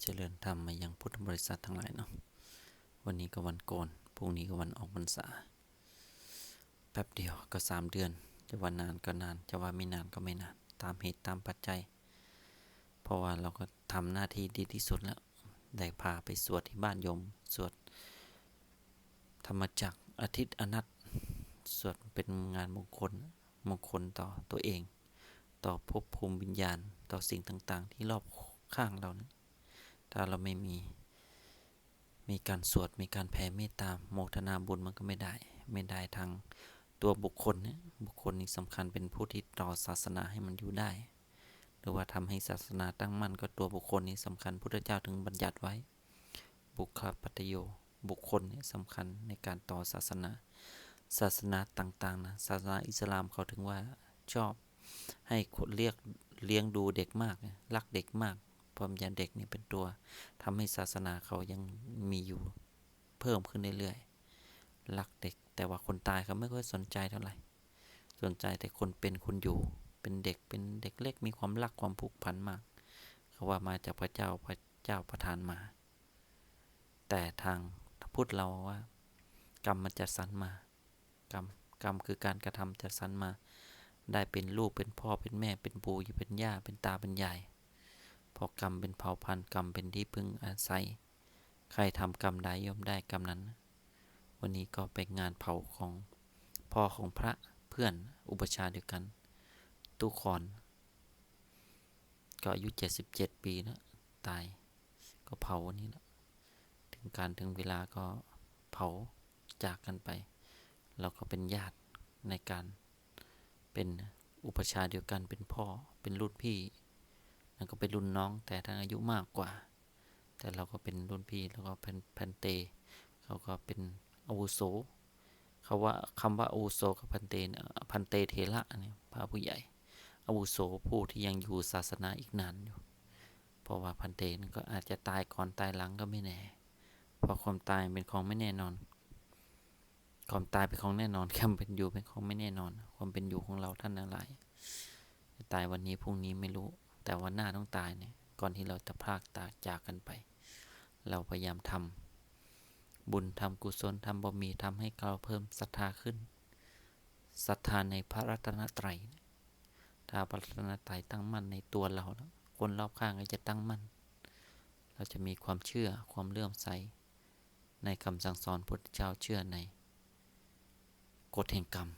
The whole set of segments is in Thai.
เจริญธรรมมายังพุทธบริษัททั้งหลายเนาะ วันนี้ก็วันโกน พรุ่งนี้ก็วันออกพรรษา แป๊บเดียวก็สามเดือน จะว่านานก็นาน จะว่าไม่นานก็ไม่นาน ตามเหตุตามปัจจัย เพราะว่าเราก็ทำหน้าที่ดีที่สุดแล้ว ได้พาไปสวดที่บ้านโยม สวดธรรมจักรอาทิตย์อนัตสวดเป็นงานมงคล มงคลต่อตัวเอง ต่อภพภูมิวิญญาณ ต่อสิ่งต่างๆ ที่รอบข้างเรานะ ถ้าเราไม่มี มีการสวด มีการแผ่เมตตาโมทนาบุญมันก็ไม่ได้ ไม่ได้ทางตัวบุคคลเนี่ยบุคคลนี้สำคัญเป็นผู้ที่ต่อศาสนาให้มันอยู่ได้ หรือว่าทำให้ศาสนาตั้งมั่นก็ตัวบุคคลนี้สำคัญพุทธเจ้าถึงบัญญัติไว้ บุคคปัตโยบุคคลเนี่ยสำคัญในการต่อศาสนา ศาสนาต่างๆนะศาสนาอิสลามเขาถึงว่าชอบให้คนเรียกเลี้ยงดูเด็กมาก รักเด็กมาก เพราะยาเด็กนี่เป็นตัวทำให้ศาสนาเขายังมีอยู่เพิ่มขึ้นเรื่อยๆรักเด็ก แต่ว่าคนตายเขาไม่ค่อยสนใจเท่าไหร่ สนใจแต่คนเป็นคนอยู่ เป็นเด็กเป็นเด็กเล็กมีความรักความผูกพันมากเขาว่ามาจากพระเจ้าพระเจ้าประทานมา แต่ทางพุทธเราว่า กรรมมันจะสรรมากรรมกรรมคือการกระทำจะสรรมา ได้เป็นลูกเป็นพ่อเป็นแม่เป็นปู่เป็นย่าเป็นตาเป็นยาย พอกรรมเป็นเผ่าพันธุ์กรรมเป็นที่พึ่งอาศัย ใครทำกรรมใดย่อมได้กรรมนั้น วันนี้ก็เป็นงานเผาของพ่อของพระเพื่อนอุปชาเดียวกัน ตุคอนก็อายุ 77 ปีนะตายก็เผาวันนี้แล้วถึงการถึงเวลาก็เผาจากกันไป เราก็เป็นญาติในการเป็นอุปชาเดียวกันเป็นพ่อเป็นรุ่นพี่ นั่นก็เป็นรุ่นน้องแต่ทั้งอายุมากกว่า แต่เราก็เป็นรุ่นพี่แล้วก็เป็นพันเตเขาก็เป็นอาวุโสเขาว่าคำว่าอาวุโสกับพันเตพันเตเทระเนี่ยพระผู้ใหญ่อาวุโสผู้ที่ยังอยู่ศาสนาอีกนานอยู่ เพราะว่าพันเตนก็อาจจะตายก่อนตายหลังก็ไม่แน่ เพราะความตายเป็นของไม่แน่นอน ความตายเป็นของแน่นอนความเป็นอยู่เป็นของไม่แน่นอน ความเป็นอยู่ของเราท่านทั้งหลายตายวันนี้พรุ่งนี้ไม่รู้ แต่วันหน้าต้องตายเนี่ย ก่อนที่เราจะพลากตาจากกันไป เราพยายามทำบุญทำกุศลทำบารมีทำให้เราเพิ่มศรัทธาขึ้นศรัทธาในพระรัตนตรัย ถ้าพระรัตนตรัยตั้งมั่นในตัวเราแล้วคนรอบข้างก็จะตั้งมั่น เราจะมีความเชื่อความเลื่อมใส ในคำสั่งสอนพุทธเจ้าเชื่อในกฎแห่งกรรม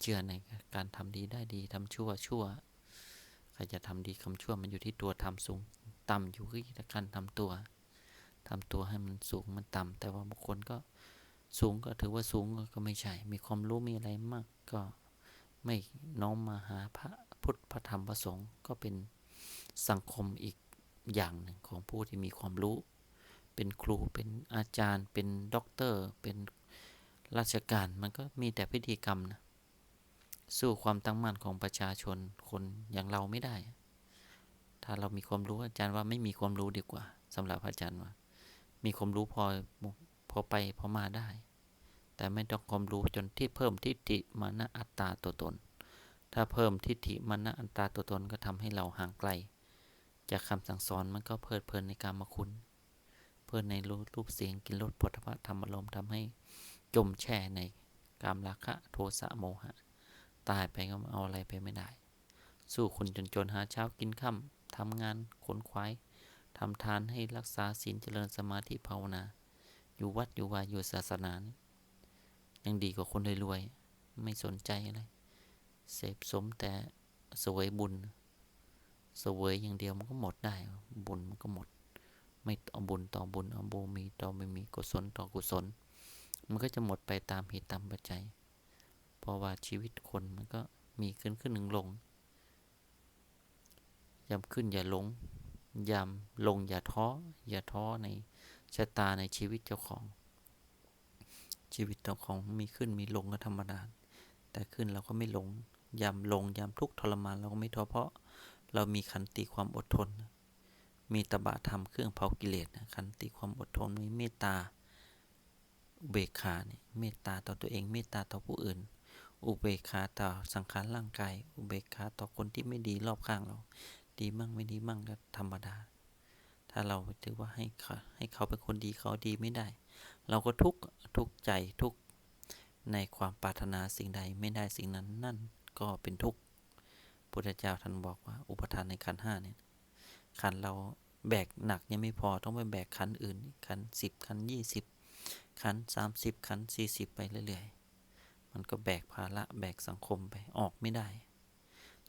เชื่อในการทำดีได้ดีทำชั่วชั่ว รจะทำดีคำชั่วมันอยู่ที่ตัวทำสูงต่ำอยู่ที่การทำตัวทำตัวให้มันสูงมันต่ำแต่ว่าบางคนก็สูงก็ถือว่าสูงก็ไม่ใช่ มีความรู้มีอะไรมากก็ไม่น้อมมาหาพระพุทธพระธรรมพระสงฆ์ก็เป็นสังคมอีกอย่างหนึ่งของผู้ที่มีความรู้ เป็นครูเป็นอาจารย์ เป็นด็อกเตอร์ เป็นราชการมันก็มีแต่พิธีกรรมนะ สู้ความตั้งมั่นของประชาชนคนอย่างเราไม่ได้ ถ้าเรามีความรู้อาจารย์ว่าไม่มีความรู้ดีกว่าสำหรับอาจารย์ว่า มีความรู้พอพอไปพอมาได้ แต่ไม่ต้องความรู้จนที่เพิ่มทิฏฐิมานะอัตตาตัวตน ถ้าเพิ่มทิฏฐิมานะอัตตาตัวตนก็ทำให้เราห่างไกล จากคำสั่งสอนมันก็เพลิดเพลินในการมาคุณเพลินในรูรูปเสียงกินรสผลิตภัณฑ์ธรรมอารมณ์ทำให้จมแช่ในกามราคะโทสะโมหะ ตายไปก็เอาอะไรไปไม่ได้ สู้คนจนๆหาเช้ากินค่ำทำงานขนควายทำทานให้รักษาศีลเจริญสมาธิภาวนา อยู่วัดอยู่วาอยู่ศาสนานี่ยังดีกว่าคนรวยๆไม่สนใจอะไร เสพสมแต่สวยบุญสวยอย่างเดียวมันก็หมดได้ บุญมันก็หมด ไม่เอาบุญต่อบุญเอาบุญมีต่อไม่มีกุศลต่อกุศล มันก็จะหมดไปตามเหตุตามปัจจัย เพราะว่าชีวิตคนมันก็มีขึ้นขึ้นหนึ่งลงยำขึ้นอย่าหลงยำลงอย่าท้อ อย่าท้อในชะตาในชีวิตเจ้าของ ชีวิตเจ้าของมีขึ้นมีลงก็ธรรมดา แต่ขึ้นเราก็ไม่หลงยำลงยำทุกทรมานเราก็ไม่ท้อเพราะเรามีขันติความอดทน มีตบะธรรมเครื่องเผากิเลสนะขันติความอดทนมีเมตตาเบกขาเนี่ยเมตตาต่อตัวเองเมตตาต่อผู้อื่น อุเบกขาต่อสังขารร่างกาย อุเบกขาต่อคนที่ไม่ดีรอบข้างเรา ดีมั่งไม่ดีมั่งก็ธรรมดา ถ้าเราถือว่าให้เขาให้เขาเป็นคนดีเขาดีไม่ได้ เราก็ทุกทุกใจทุกในความปรารถนาสิ่งใดไม่ได้สิ่งนั้นนั่นก็เป็นทุกข์พุทธเจ้าท่านบอกว่า อุปทานในขันห้าเนี่ยขันเราแบกหนักยังไม่พอต้องไปแบกขันอื่นขันสิบขันยี่สิบขันสามสิบขันสี่สิบไปเรื่อยๆ มันก็แบกภาระแบกสังคมไปออกไม่ได้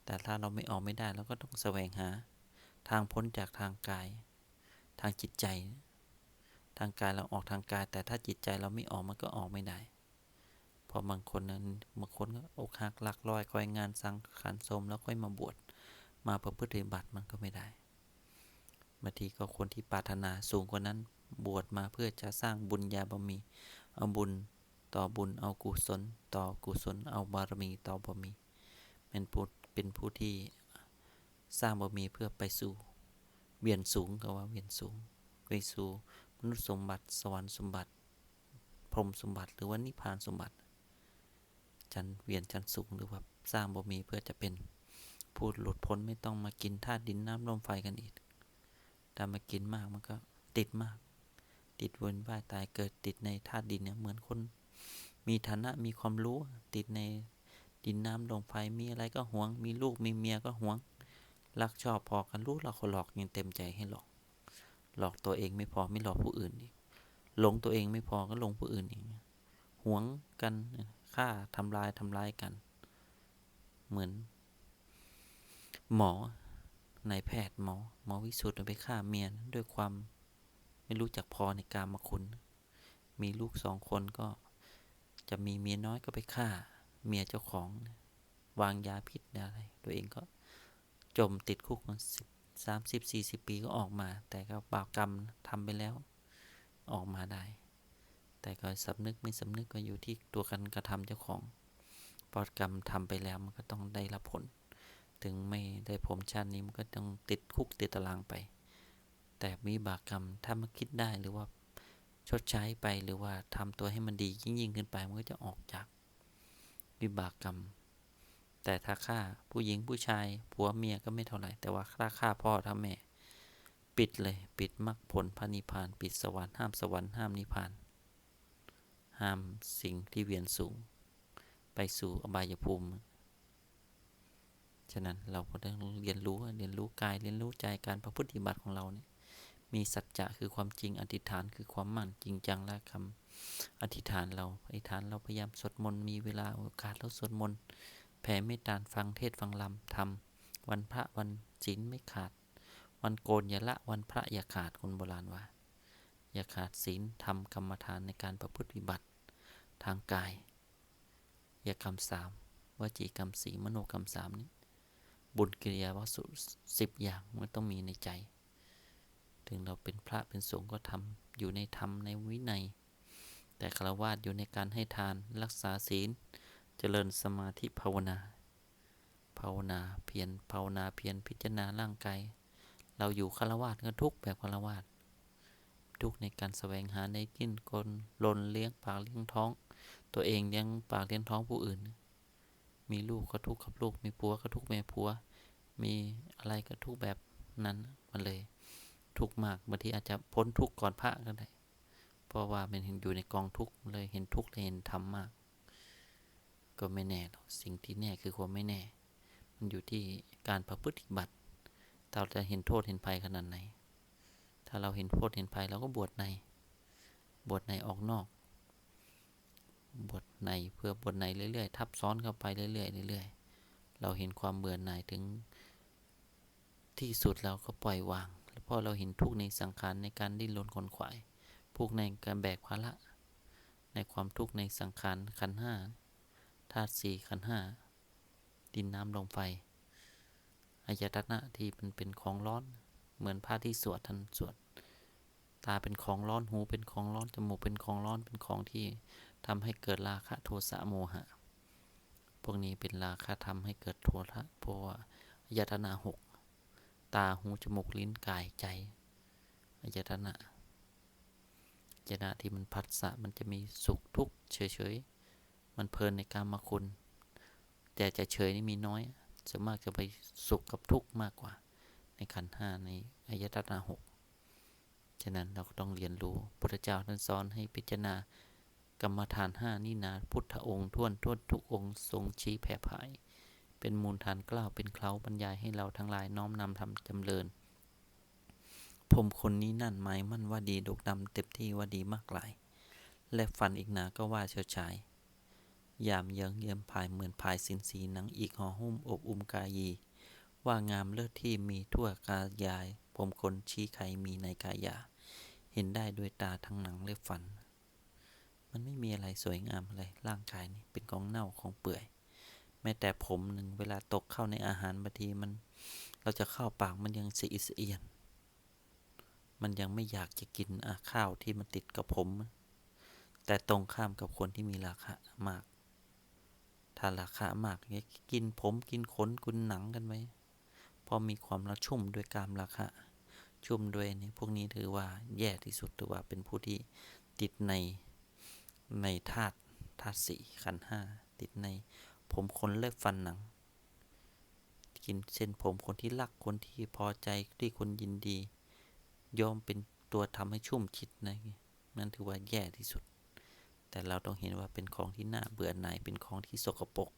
แต่ถ้าเราไม่ออกไม่ได้เราก็ต้องแสวงหา ทางพ้นจากทางกาย ทางจิตใจ ทางกายเราออกทางกาย แต่ถ้าจิตใจเราไม่ออกมันก็ออกไม่ได้พราะบางคนนั้นบางคนก็อกหักหลักลอยคอยงานสังขารสมแล้วค่อยมาบวชมาประพฤติปฏิบัติมันก็ไม่ได้บางทีก็คนที่ปรารถนาสูงกว่านั้นบวชมาเพื่อจะสร้างบุญญาบารมีเอาบุญ ต่อบุญเอากุศล ต่อกุศลเอาบารมีต่อบารมีเป็นผู้เป็นผู้ที่สร้างบารมีเพื่อไปสู่เวียนสูงก็ว่าเวียนสูงไปสู่มนุษย์สมบัติสวรรค์สมบัติ พรหมสมบัติหรือว่านิพพานสมบัติจันเวียนจันสูงหรือว่าสร้างบารมีเพื่อจะเป็นผู้หลุดพ้นไม่ต้องมากินธาตุดินน้ำลมไฟกันอีกถ้ามากินมากมันก็ติดมาก ติดวนว่ายตายเกิดติดในธาตุดินเนี่ยเหมือนคน มีฐานะมีความรู้ติดในดินน้ำลมไฟมีอะไรก็หวง มีลูกมีเมียก็หวง รักชอบพอกันรู้เราคนหลอกยังเต็มใจให้หลอก หลอกตัวเองไม่พอไม่หลอกผู้อื่นอีกหลงตัวเองไม่พอก็หลงผู้อื่นอีกหวงกันฆ่าทำลายทำลายกัน เหมือน หมอนายแพทย์หมอ หมอวิสุทธ์ไปฆ่าเมียด้วยความ ไม่รู้จักพอในการมาคุณ มีลูกสองคนก็ จะมีเมียน้อยก็ไปฆ่า เมียเจ้าของ วางยาพิษอะไร ตัวเองก็จมติดคุกมาสิบสามสิบสี่สิบปีก็ออกมา แต่ก็บาปกรรมทำไปแล้ว ออกมาได้ แต่ก็สำนึกไม่สำนึกก็อยู่ที่ตัวกันกระทำเจ้าของปอดกรรมทำไปแล้วมันก็ต้องได้รับผล ถึงไม่ได้ผมชาตินี้มันก็ต้องติดคุกติดตารางไป แต่มีบาปกรรมถ้ามาคิดได้หรือว่า ชดใช้ไปหรือว่าทำตัวให้มันดียิ่งยิ่งขึ้นไป มันก็จะออกจากวิบากกรรม แต่ถ้าฆ่าผู้หญิงผู้ชายผัวเมียก็ไม่เท่าไหร่ แต่ว่าถ้าฆ่าพ่อถ้าแม่ ปิดเลยปิดมรรคผลพระนิพพาน ปิดสวรรค์ห้ามสวรรค์ห้ามนิพพาน ห้ามสิ่งที่เวียนสูง ไปสู่อบายภูมิฉะนั้นเราก็ต้องเรียนรู้เรียนรู้กายเรียนรู้ใจการประพฤติบัติของเราเนี่ย มีสัจจะคือความจริง อธิษฐานคือความมั่นจริงจังและคำอธิษฐานเราอธิษฐานเราพยายามสวดมนต์มีเวลาโอกาสเราสวดมนต์แผ่เมตตาฟังเทศฟังลำทำวันพระวันศีลไม่ขาด วันโกนอย่าละวันพระอย่าขาดคนโบราณว่า อย่าขาดศีลทำกรรมฐานในการประพฤติบัติทางกายอย่ากรรมสามวจีกรรมสีมโนกรรมสามนี้บุญกิริยาวัสุสิบอย่างมันต้องมีในใจ ถึงเราเป็นพระเป็นสงฆ์ก็ทำอยู่ในธรรมในวินัย แต่ฆราวาสอยู่ในการให้ทานรักษาศีล เจริญสมาธิภาวนา ภาวนาเพียรภาวนาเพียรพิจารณาร่างกายเราอยู่ฆราวาสก็ทุกแบบฆราวาสทุกในการแสวงหาในกินกลลนเลี้ยงปากเลี้ยงท้อง ตัวเองเลี้ยงปากเลี้ยงท้องผู้อื่น มีลูกก็ทุกข์กับลูก มีผัวก็ทุกข์แม่ผัว มีอะไรก็ทุกแบบนั้นมันเลย ทุกข์มากบางทีอาจจะพ้นทุกข์ก่อนพระก็ได้ เพราะว่ามันเห็นอยู่ในกองทุกข์เลยเห็นทุกข์เลยเห็นธรรมมาก ก็ไม่แน่หรอกสิ่งที่แน่คือความไม่แน่ มันอยู่ที่การประพฤติบัติเราจะเห็นโทษเห็นภัยขนาดไหน ถ้าเราเห็นโทษเห็นภัยเราก็บวชใน บวชในออกนอก บวชในเพื่อบวชในเรื่อยๆ ทับซ้อนเข้าไปเรื่อยๆเรื่อยๆ เราเห็นความเบื่อหน่ายถึงที่สุดเราก็ปล่อยวาง พอเราเห็นทุกในสังขารในการดิ้นรนขนขวายพวกในการแบกภาระในความทุกข์ในสังขารขันห้าธาตุสี่ขันห้าดินน้ำลมไฟอายตนะที่มันเป็นของร้อน เหมือนพระที่สวดท่านสวด ตาเป็นของร้อนหูเป็นของร้อนจมูกเป็นของร้อนเป็นของที่ทำให้เกิดราคะโทสะโมหะ พวกนี้เป็นราคะทำให้เกิดโทสะเพราะว่าอายตนะหก ตาหูจมูกลิ้นกายใจอายตนะอายตนะที่มันพัดสะมันจะมีสุขทุกข์เฉยๆมันเพลินในการมาคุณ แต่จะเฉยนี่มีน้อยส่วนมากจะไปสุขกับทุกข์มากกว่า ในขันห้าในอายตนะหกฉะนั้นเราก็ต้องเรียนรู้พุทธเจ้าท่านสอนให้พิจารณากรรมฐานห้านี่นาพุทธองค์ท่วนท่วนทุกองค์ทรงชี้แผ่ภาย เป็นมูลฐานกล้าวเป็นเคล้าบรรยายให้เราทั้งหลายน้อมนำทำจำเริญผมคนนี้นั่นหมายมั่นว่าดีดกดำเต็มที่ว่าดีมากหลาย และฟันอีกหนาก็ว่าเฉยชายยามเยิงเยี่ยมภายเหมือนภายสินสีหนังอีกห่อหุ้มอบอุ้มกายี ว่างามเลิศที่มีทั่วกายาย ผมคนชี้ไขมีในกายา เห็นได้ด้วยตาทั้งหนังและฟัน มันไม่มีอะไรสวยงามอะไรร่างกายนี่เป็นของเน่าของเปื่อย แม้แต่ผมหนึ่งเวลาตกเข้าในอาหารบางทีมัน เราจะเข้าปากมันยังสีอิสเอียน มันยังไม่อยากจะกินอาข้าวที่มันติดกับผม แต่ตรงข้ามกับคนที่มีราคามาก ถ้าราคามากเนี่ยกินผมกินขนกินหนังกันไหมพอมีความระชุ่มด้วยกามราคะ ชุ่มด้วยนี่พวกนี้ถือว่าแย่ที่สุดถือว่าเป็นผู้ที่ติดในในธาตุธาตุสี่ขันห้าติดใน ผมขนเล็บฟันหนัง กินเส้นผมคนที่รักคนที่พอใจที่คนยินดี ยอมเป็นตัวทำให้ชุ่มชิดนะนั่นถือว่าแย่ที่สุด แต่เราต้องเห็นว่าเป็นของที่น่าเบื่อหน่ายเป็นของที่สกปรก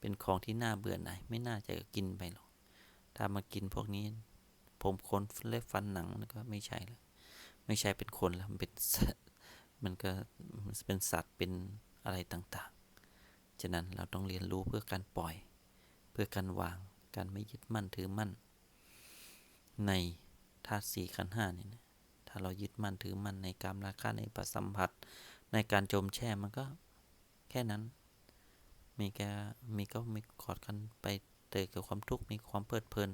เป็นของที่น่าเบื่อหน่ายไม่น่าจะกินไปหรอกถ้ามากินพวกนี้ ผมขนเล็บฟันหนังก็ไม่ใช่แล้วไม่ใช่เป็นคนแล้วมันเป็นมันก็เป็นสัตว์เป็นอะไรต่างๆ ฉะนั้นเราต้องเรียนรู้เพื่อการปล่อย เพื่อการวาง การไม่ยึดมั่นถือมั่น ในธาตุสี่ขันห้านี่นะถ้าเรายึดมั่นถือมั่นในการราคาในประสัมผัส ในการจมแช่มันก็แค่นั้น มีแกมีก็มีกอดกันไปเตยกับความทุกข์มีความเพลิดเพลิน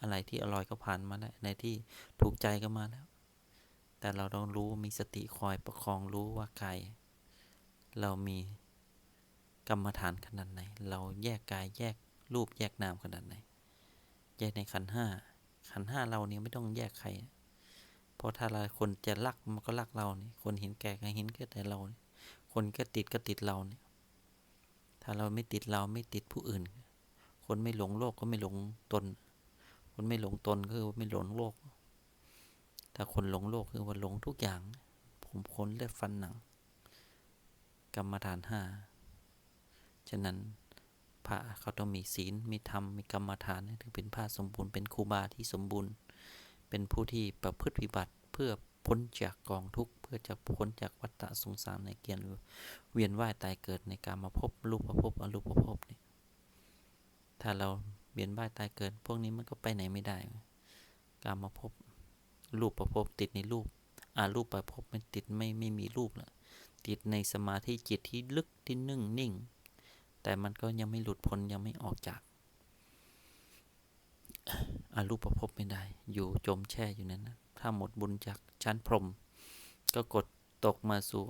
อะไรที่อร่อยก็ผ่านมาแล้วในที่ถูกใจก็มาแล้ว แต่เราต้องรู้มีสติคอยประคองรู้ว่ากายเรามี กรรมฐานขนาดไหน เราแยกกายแยกรูปแยกนามขนาดไหน แยกในขันห้าขันห้าเราเนี่ยไม่ต้องแยกใคร เพราะถ้าเราคนจะรักมันก็รักเราเนี่ยคนเห็นแก่ก็เห็นแก่แต่เราเนี่ยคนก็ติดก็ติดเราเนี่ย ถ้าเราไม่ติดเราไม่ติดผู้อื่น คนไม่หลงโลกก็ไม่หลงตน คนไม่หลงตนก็คือไม่หลงโลก ถ้าคนหลงโลกคือว่าหลงทุกอย่าง ผมขนเล็บฟันหนัง กรรมฐานห้า ฉะนั้นพระเขาต้องมีศีล มีธรรม มีกรรมฐานถึงเป็นพระสมบูรณ์ เป็นครูบาที่สมบูรณ์ เป็นผู้ที่ประพฤติปฏิบัติเพื่อพ้นจากกองทุกข์ เพื่อจะพ้นจากวัฏสงสารในเกียนเวียนว่ายตายเกิดในการมาพบรูปประพบอรูปประพบนี่ถ้าเราเวียนว่ายตายเกิด พวกนี้มันก็ไปไหนไม่ได้ การมาพบรูปประพบติดในรูปอารูปประพบมันติดไม่ไม่มีรูปละติดในสมาธิจิตที่ลึกที่นึ่งนิ่ง แต่มันก็ยังไม่หลุดพ้นยังไม่ออกจากอารูปประพบไม่ได้ อยู่จมแช่อยู่นั้นนะถ้าหมดบุญจากชั้นพรม ก็กดตกมาสู่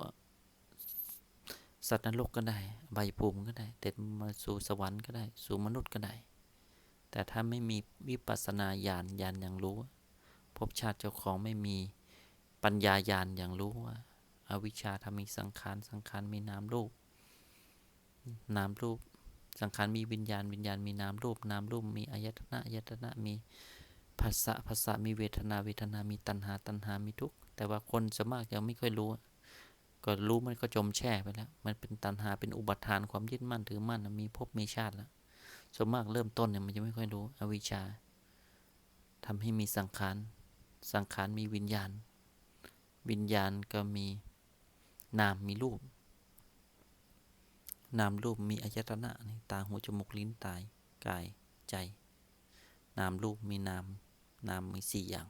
สัตว์นรกก็ได้ ใบภูมิก็ได้ เด็ดมาสู่สวรรค์ก็ได้ สู่มนุษย์ก็ได้ แต่ถ้าไม่มีวิปัสสนาญาณญาณอย่างรู้ภพชาติเจ้าของไม่มีปัญญาญาณอย่างรู้ว่าอาวิชชาทำมีสังขารสังขารมีนามรูป นามรูป สังขารมีวิญญาณ วิญญาณมีนามรูป นามรูปมีอายตนะ อายตนะมีภาษะภาษะมีเวทนา เวทนา มีตัณหา ตัณหา มีทุกข์ แต่ว่าคนสมากยังไม่ค่อยรู้ ก็รู้มันก็จมแช่ไปแล้ว มันเป็นตัณหา เป็นอุปทานความยึดมั่นถือมั่น มีภพ มีชาติแล้วสมมากเริ่มต้นเนี่ยมันจะไม่ค่อยรู้ อวิชชาทำให้มีสังขาร สังขารมีวิญญาณ วิญญาณก็มีนาม มีรูป นามรูปมีอายตนะนี่ตาหูจมูกลิ้นตายกายใจ นามรูปมีนาม นามมีสี่อย่าง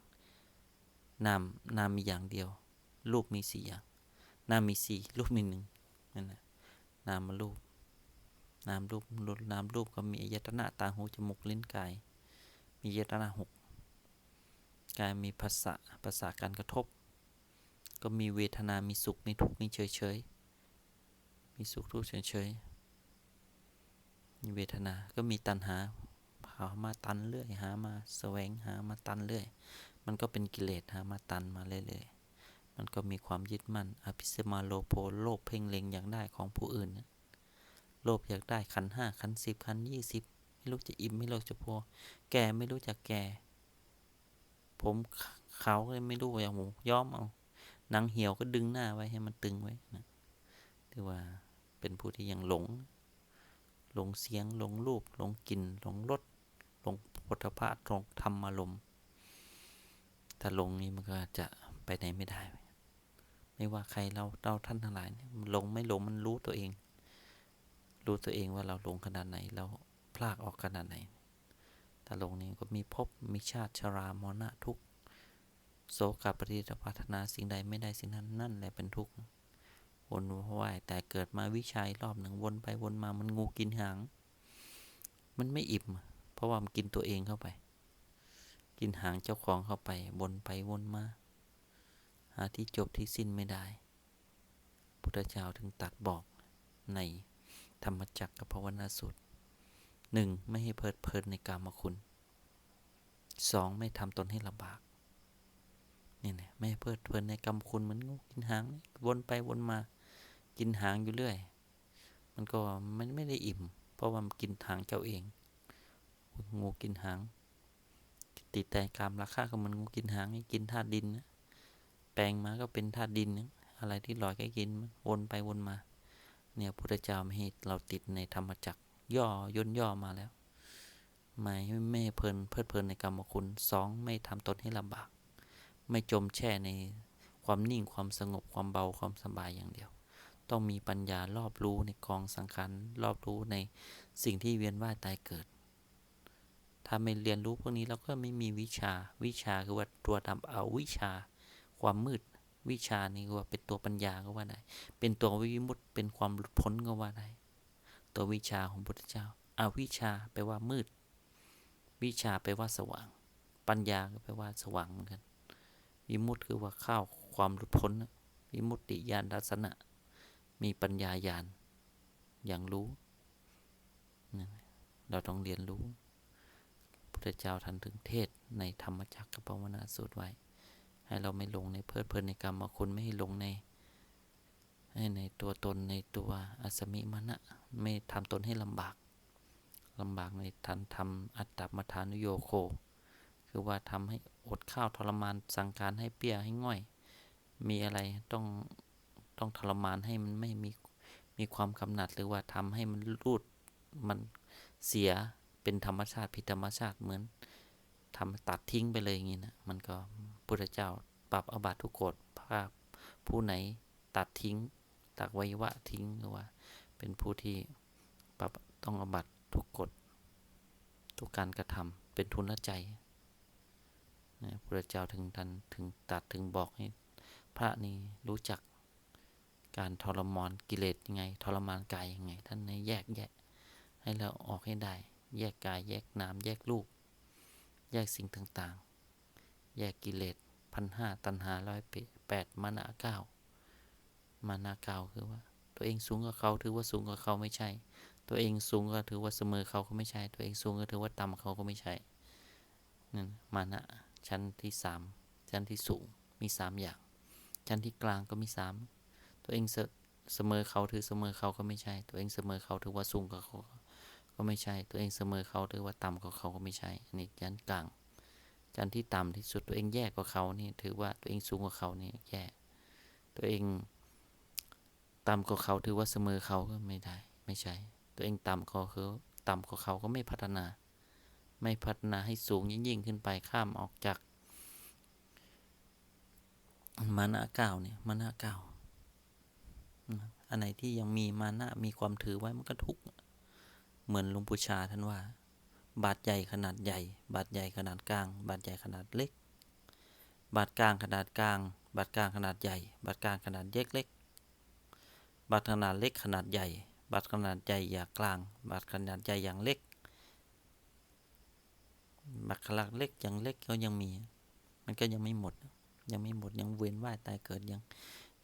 นามนามมีอย่างเดียว รูปมีสี่อย่าง นามมีสี่รูปมีหนึ่งนั่นแหละนามรูป นามรูปรูปนามรูปก็มีอายตนะตาหูจมูกลิ้นกาย มีอายตนะหกกายมีภาษาภาษาการกระทบ ก็มีเวทนา มีสุข มีทุกข์ มีเฉยเฉย มีสุขทุกข์เฉยเฉยมีเวทนา ก็มีตัณหาหามาตันเรื่อยหามาแสวงหามาตันเรื่อย มันก็เป็นกิเลสหามาตันมาเรื่อยๆมันก็มีความยึดมั่นอภิสมาโลโภโลภเพ่งเล็งอยากได้ของผู้อื่น โลภอยากได้ขันห้าขันสิบขันยี่สิบไม่รู้จะอิ่มไม่รู้จะพอ แก่ไม่รู้จักแก่ ผมเขาวก็ไม่รู้อย่างหมูย้อมเอาหนังเหี่ยวก็ดึงหน้าไว้ให้มันตึงไว้นะถือว่า เป็นผู้ที่ยังหลง หลงเสียง หลงรูป หลงกลิ่น หลงรส หลงพุทธภาพหลงธรรมอารมณ์ ถ้าหลงนี้มันก็จะไปไหนไม่ได้ ไม่ว่าใครเราเราท่านทั้งหลายหลงไม่หลงมันรู้ตัวเอง รู้ตัวเองว่าเราหลงขนาดไหน เราพลากออกขนาดไหน ถ้าหลงนี้ก็มีภพมีชาติชรามรณะทุกโสกปฏิทพัฒนาสิ่งใดไม่ได้สิ่งนั้นนั่นแหละเป็นทุกข์ วนว่าแต่เกิดมาวิชัยรอบหนึ่งวนไปวนมามันงูกินหาง มันไม่อิ่ม เพราะว่ามันกินตัวเองเข้าไป กินหางเจ้าของเข้าไปวนไปวนมา หาที่จบที่สิ้นไม่ได้ พุทธเจ้าถึงตัดบอกในธรรมจักรกับภาวนาสูตรหนึ่งไม่ให้เพลิดเพลินในกามคุณสองไม่ทำตนให้ลำบากนี่นะไม่ให้เพลิดเพลินในกรรมคุณเหมือนงูกินหางวนไปวนมา กินหางอยู่เรื่อย มันก็มันไม่ได้อิ่ม เพราะว่ามันกินหางเจ้าเอง งูกินหาง ติดแต่กามราคาก็มันงูกินหางกินธาตุดินนะแปลงมาก็เป็นธาตุดินนะอะไรที่ลอยก็กินวนไปวนมา เนี่ยพุทธเจ้าไม่ให้เราติดในธรรมจักรย่อย่นย่อมาแล้วไม่ไม่เพลินเพลิดเพลินในกรรมคุณสองไม่ทำตนให้ลำบาก ไม่จมแช่ในความนิ่งความสงบความเบาความสบายอย่างเดียว ต้องมีปัญญารอบรู้ในกองสังขารรอบรู้ในสิ่งที่เวียนว่ายตายเกิด ถ้าไม่เรียนรู้พวกนี้เราก็ไม่มีวิชา วิชาคือว่าตัวทำเอาวิชา ความมืด วิชานี่ว่าเป็นตัวปัญญาก็ว่าได้เป็นตัววิมุตติเป็นความหลุดพ้นก็ว่าได้ตัววิชาของพุทธเจ้าอาวิชาแปลว่ามืด วิชาแปลว่าสว่าง ปัญญาก็แปลว่าสว่างเหมือนกันวิมุตติคือว่าข้าวความหลุดพ้นวิมุตติญาณทัศนะ มีปัญญาญาณอย่างรู้ เราต้องเรียนรู้พุทธเจ้าท่านถึงเทศในธรรมจักรกับภาวนาสูตรไว้ ให้เราไม่ลงในเพลิดเพลินในกรรมคุณไม่ให้ลงในให้ในตัวตนในตัวอสมิมณะไม่ทำตนให้ลำบากลำบากในทันทำอัตตมทานุโยโค คือว่าทำให้อดข้าวทรมานสั่งการให้เปี้ยให้ง่อย มีอะไรต้อง ต้องทรมานให้มันไม่มีมีความกำหนัดหรือว่าทำให้มันรูดมันเสียเป็นธรรมชาติผิดธรรมชาติเหมือนทำตัดทิ้งไปเลยอย่างนี้นะมันก็พุทธเจ้าปรับอาบัตทุกกฎภาพผู้ไหนตัดทิ้งตักไวยะทิ้งหรือว่า เป็นผู้ที่ปรับต้องอาบัตทุกกฎทุกการกระทำเป็นทุนละใจนะพระเจ้าถึงทันถึงตัดถึงบอกให้พระนี่รู้จัก การทรมานกิเลสยังไง ทรมานกายยังไง ท่านในแยกแยะ ให้เราออกให้ได้ แยกกายแยกนามแยกรูป แยกสิ่งต่างๆ แยกกิเลสพันห้าตันหาร้อยแปดมานะเก้ามานะเก้าคือว่า ตัวเองสูงกว่าเขาถือว่าสูงกว่าเขาไม่ใช่ ตัวเองสูงก็ถือว่าเสมอเขาก็ไม่ใช่ ตัวเองสูงก็ถือว่าต่ำเขาก็ไม่ใช่นั่นมานะชั้นที่สามชั้นที่สูงมีสามอย่าง ชั้นที่กลางก็มีสาม ตัวเองเสมอเขาถือเสมอเขาก็ไม่ใช่ ตัวเองเสมอเขาถือว่าสูงกว่าเขาก็ไม่ใช่ ตัวเองเสมอเขาถือว่าต่ำกว่าเขาก็ไม่ใช่อันนี้ชั้นกลางชั้นที่ต่ำที่สุดตัวเองแย่กว่าเขานี่ถือว่าตัวเองสูงกว่าเขานี่แย่ตัวเองต่ำกว่าเขาถือว่าเสมอเขาก็ไม่ได้ไม่ใช่ ตัวเองต่ำกว่าเขาต่ำกว่าเขาก็ไม่พัฒนา ไม่พัฒนาให้สูงยิ่งยิ่งขึ้นไปข้ามออกจากมานะเก้าเนี่ยมานะเก้า อันไหนที่ยังมีมานะมีความถือไว้มันก็ทุกข์เหมือนหลวงปู่ชาท่านว่า บาดใหญ่ขนาดใหญ่ บาดใหญ่ขนาดกลาง บาดใหญ่ขนาดเล็ก บาดกลางขนาดกลาง บาดกลางขนาดใหญ่ บาดกลางขนาดเล็กเล็กบาดขนาดเล็กขนาดใหญ่ บาดขนาดใหญ่อย่างกลาง บาดขนาดใหญ่อย่างเล็กบาดขนาดเล็กอย่างเล็กก็ยังมี มันก็ยังไม่หมด ยังไม่หมดยังเวียนว่ายตายเกิดยัง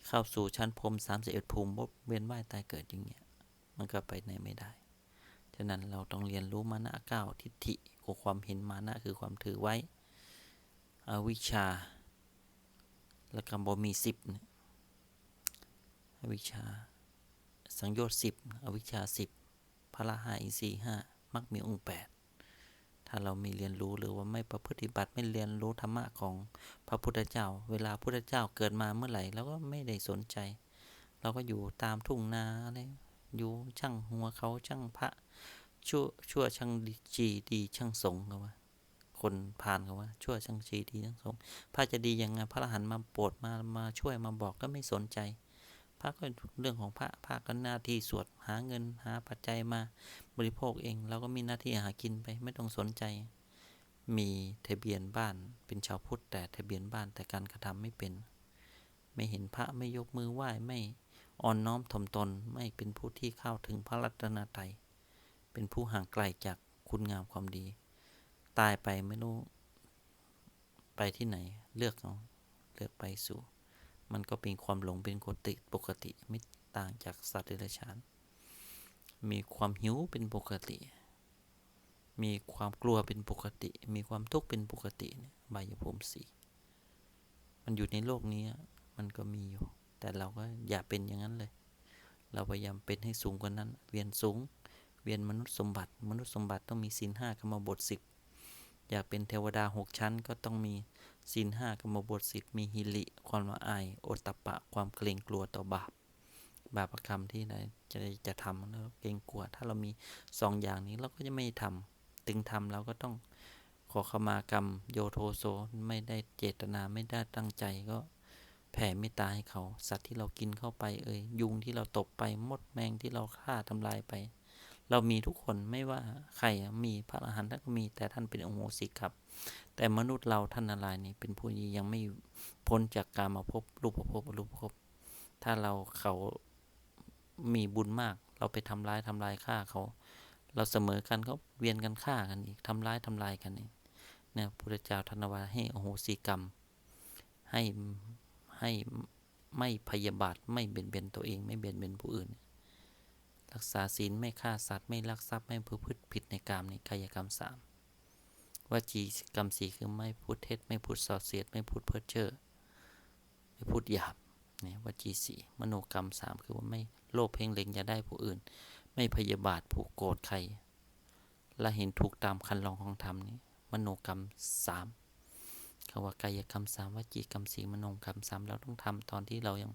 เข้าสู่ชั้นพรมสามสิบเอ็ดภูมิเวียนว่ายตายเกิดอย่างเงี้ย มันก็ไปไหนไม่ได้ ฉะนั้นเราต้องเรียนรู้มานะเก้าทิฏฐิคือความเห็นมานะคือความถือไว้ อวิชชา และกรรมบมีสิบอวิชชา สังโยชน์สิบอวิชชาสิบพระห้าอินทรีห้ามักมีองค์แปด ถ้าเราม่เรียนรู้หรือว่าไม่ประพฤติบัติไม่เรียนรู้ธรรมะของพระพุทธเจ้า เวลาพุทธเจ้าเกิดมาเมื่อไหร่เราก็ไม่ได้สนใจ เราก็อยู่ตามทุ่งนาอะไรอยู่ช่างหัวเขาช่างพระชั่วชั่วช่างดีจีดีช่างสงฆ์เขาว่า คนผ่านเขาว่า ชั่วช่างชีดีช่างสงพระจะดียังไงพระอรหันต์มาโปรดมามาช่วยมาบอกก็ไม่สนใจ พระก็เรื่องของพระพระก็หน้าที่สวดหาเงินหาปัจจัยมาบริโภคเองเราก็มีหน้าที่หากินไปไม่ต้องสนใจ มีทะเบียนบ้านเป็นชาวพุทธแต่ทะเบียนบ้านแต่การกระทำไม่เป็น ไม่เห็นพระไม่ยกมือไหว้ไม่อ่อนน้อมถ่อมตนไม่เป็นผู้ที่เข้าถึงพระรัตนตรัยเป็นผู้ห่างไกลจากคุณงามความดี ตายไปไม่รู้ไปที่ไหนเลือกเอาเลือกไปสู่ มันก็เป็นความหลงเป็นกติปกติไม่ต่างจากสัตว์เดรัจฉาน มีความหิวเป็นปกติ มีความกลัวเป็นปกติ มีความทุกข์เป็นปกติเนี่ยใบายภูมิสีมันอยู่ในโลกนี้มันก็มีอยู่ แต่เราก็อย่าเป็นอย่างนั้นเลย เราพยายามเป็นให้สูงกว่านั้น เวียนสูง เวียนมนุษย์สมบัติ มนุษย์สมบัติต้องมีศีลห้ากรรมบทสิบ อยากเป็นเทวดาหกชั้นก็ต้องมีศีลห้ากรรมบทสิบมีฮิริความละอายโอตตปปะความเกรงกลัวต่อบาปบาปกรรมที่ไหนจะจะทำแล้วเกรงกลัว ถ้าเรามีสองอย่างนี้เราก็จะไม่ทำถึงทำเราก็ต้องขอขมากรรมโยโทโซไม่ได้เจตนาไม่ได้ตั้งใจก็แผ่เมตตาให้เขา สัตว์ที่เรากินเข้าไปเอ่ยยุงที่เราตบไปมดแมงที่เราฆ่าทำลายไป เรามีทุกคนไม่ว่าใครมีพระอรหันต์ท่านก็มีแต่ท่านเป็นองค์โหสิครับ แต่มนุษย์เราท่านนารนี่เป็นผู้ยียังไม่พ้นจากการมาพบรูปภพรูปภพถ้าเราเขามีบุญมาก เราไปทำร้ายทำลายฆ่าเขา เราเสมอกันเขาเวียนกันฆ่ากันอีกทำร้ายทำลายกันอีกเนี่ยพระเจ้าธนวาให้อโหสิกรรม ให้ให้ไม่พยาบาทไม่เบียดเบียนตัวเองไม่เบียดเบียนผู้อื่น รักษาศีลไม่ฆ่าสัตว์ไม่ลักทรัพย์ไม่ประพฤติผิดในกรรมในกายกรรมสามวจีกรรมสี่คือไม่พูดเท็จไม่พูดส่อเสียดไม่พูดเพ้อเจ้อไม่พูดหยาบเนี่ยวจีสี่มโนกรรมสามคือว่าไม่โลภเพ่งเล็งจะได้ผู้อื่น ไม่พยาบาทผูกโกรธใครและเห็นถูกตามคันลองของธรรมนี่มโนกรรมสามคำว่ากายกรรมสามวจีกรรมสี่มโนกรรมสามเราต้องทำตอนที่เรายัง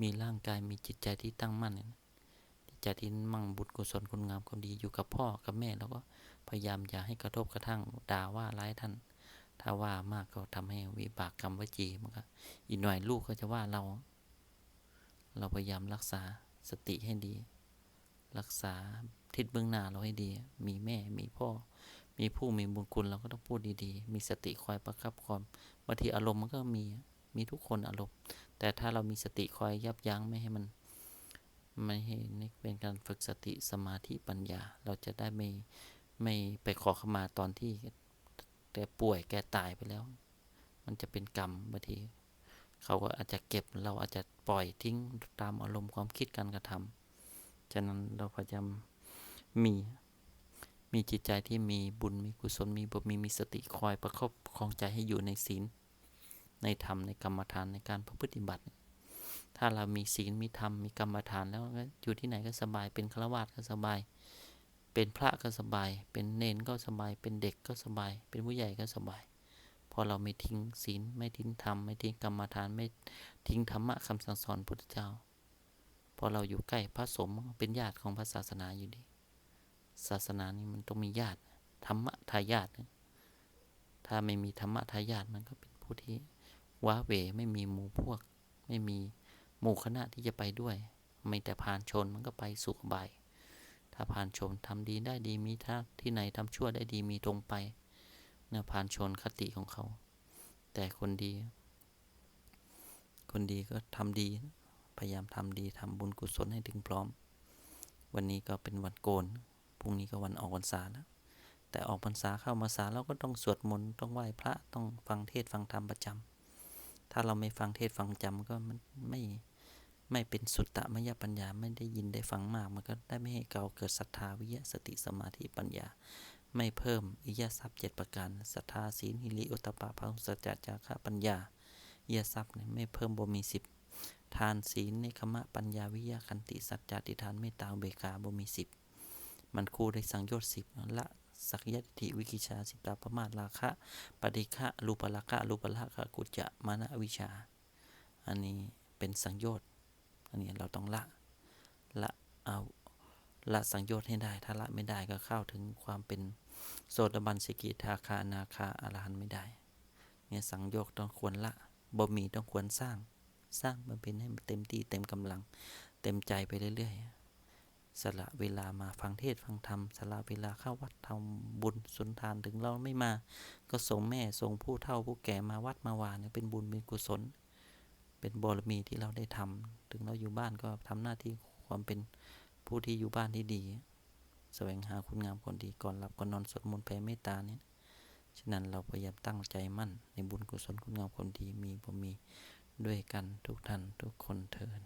มีร่างกายมีจิตใจที่ตั้งมั่นเนี่ย จิตใจที่มั่งบุญกุศลคุณงามความดีอยู่กับพ่อกับแม่ แล้วก็พยายามอย่าให้กระทบกระทั่งด่าว่าร้ายท่าน ถ้าว่ามากก็ทำให้วิบากกรรมวจีมันก็อีกหน่อยลูกก็จะว่าเรา เราพยายามรักษาสติให้ดี รักษาทิศเบื้องหน้าเราให้ดี มีแม่มีพ่อ มีผู้มีบุญคุณเราก็ต้องพูดดีๆ มีสติคอยประคับความบางทีอารมณ์มันก็มีมีทุกคนอารมณ์แต่ถ้าเรามีสติคอยยับยั้งไม่ให้มัน ไม่ให้นี่เป็นการฝึกสติสมาธิปัญญา เราจะได้ไม่ไม่ไปขอขมาตอนที่แกป่วยแกตายไปแล้ว มันจะเป็นกรรมบางทีเขาก็อาจจะเก็บเราอาจจะปล่อยทิ้งตามอารมณ์ความคิดการกระทำฉะนั้นเราพยายามมีมีจิตใจที่มีบุญมีกุศลมีบุญมีมีสติคอยประคบคองใจให้อยู่ในศีล ในธรรมในกรรมฐานในการปฏิบัติ ถ้าเรามีศีลมีธรรมมีกรรมฐานแล้วอยู่ที่ไหนก็สบาย เป็นฆราวาสก็สบาย เป็นพระก็สบาย เป็นเนนก็สบาย เป็นเด็กก็สบาย เป็นผู้ใหญ่ก็สบาย พอเราไม่ทิ้งศีลไม่ทิ้งธรรมไม่ทิ้งกรรมฐานไม่ทิ้งธรรมะคำสั่งสอนพุทธเจ้า พอเราอยู่ใกล้พระสมเป็นญาติของพระศาสนาอยู่ดี ศาสนานี้มันต้องมีญาติธรรมะทายาทถ้าไม่มีธรรมะทายาทมันก็เป็นผู้ที่ว้าเหวไม่มีหมู่พวกไม่มี หมู่คณะที่จะไปด้วยไม่แต่ผ่านชนมันก็ไปสุขบายถ้าผ่านชนทำดีได้ดีมีท่าที่ไหนทำชั่วได้ดีมีตรงไปเนี่ยผ่านชนคติของเขา แต่คนดี คนดีก็ทำดี พยายามทำดีทำบุญกุศลให้ถึงพร้อม วันนี้ก็เป็นวันโกนพรุ่งนี้ก็วันออกพรรษาแล้วแต่ออกพรรษาเข้ามาษาเราก็ต้องสวดมนต์ต้องไหว้พระต้องฟังเทศฟังธรรมประจำ ถ้าเราไม่ฟังเทศฟังจำก็มันไม่ไม่เป็นสุตตะมยปัญญาไม่ได้ยินได้ฟังมาก มันก็ได้ไม่ให้เก่าเกิดศรัทธาวิยะสติสมาธิปัญญา ไม่เพิ่มอิยาทรัพย์เจ็ดประการศรัทธาศีลหิริอุตปะพระสัจจาระปัญญาอิยาทรัพย์เนี่ยไม่เพิ่มบ่มีสิบทานศีลในคมะปัญญาวิยาคันติสัจจติทานไม่ตาเบกาบ่มีสิบมันคู่ได้สังโยชน์สิบละ สักยทิฏฐิวิกิชา สิตาประมาทราคะปฏิฆะรูปราคะรูปราคะกุจจะมานะวิชา อันนี้เป็นสังโยชน์อันนี้เราต้องละละเอาละสังโยชน์ให้ได้ ถ้าละไม่ได้ก็เข้าถึงความเป็นโสดาบันสิกิทาคานาคาอรหันไม่ได้ เนี่ยสังโยชน์ต้องควรละบ่มีต้องควรสร้าง สร้างมันเป็นให้มันเต็มที่เต็มกำลัง เต็มใจไปเรื่อยๆ สละเวลามาฟังเทศฟังธรรมสละเวลาเข้าวัดทำบุญสุนทานถึงเราไม่มา ก็ส่งแม่ส่งผู้เฒ่าผู้แก่มาวัดมาวาเนี่ยเป็นบุญเป็นกุศล เป็นบารมีที่เราได้ทำถึงเราอยู่บ้านก็ทำหน้าที่ความเป็นผู้ที่อยู่บ้านที่ดีแสวงหาคุณงามความดีก่อนหลับก่อนนอนสวดมนต์แผ่เมตตาเนี่ยฉะนั้นเราพยายามตั้งใจมั่น ในบุญกุศลคุณงามความดีมีบ่มีด้วยกันทุกท่านทุกคนเทิน